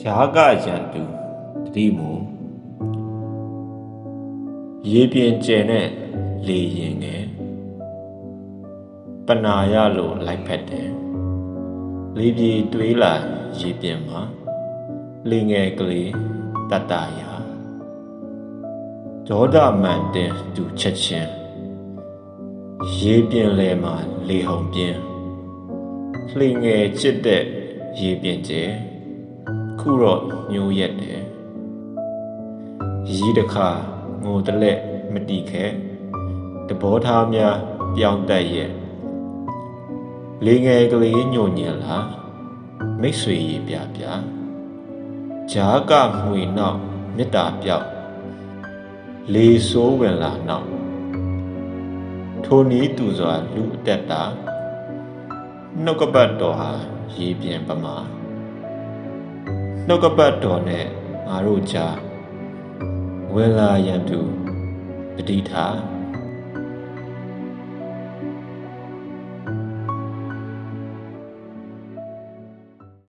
ဂျာကရန်သူတတိမူရေပြင်ကျယ်နဲ့လေရင်ငယ်ပနာရလို့လိုက်ဖက်တယ်လေပြေတွေးလာရေပြင်မှာလေငယ်ကလေးတတရာဒေါဒမန်တင်သူချက်ချင်းရေပြင်လဲမှာလေဟုန်ပြင်းလှေငယ်ချစ်တဲ့ရေပြင်ကျယ် ခုတော့ညိုးရက်တယ်ရီးတစ်ခါငိုတလက်မတီခဲတဘောထားများပြောင်းတက်ရဲ့လေငယ်ကလေးညိုညင်လာမိတ်ဆွေရေပြပြဂျားကမှွေနောက်မေတ္တာပြောက်လေဆိုးဝင်လာနောက်ထိုနည်းသူစွာလူအသက်တာနှုတ်ကပတ်တော်ဟာရေပြင်ပမာ နှုတ်ကပတ်တော်နဲ့ငါတို့ကြားဝင်လာရန်သူပတိထား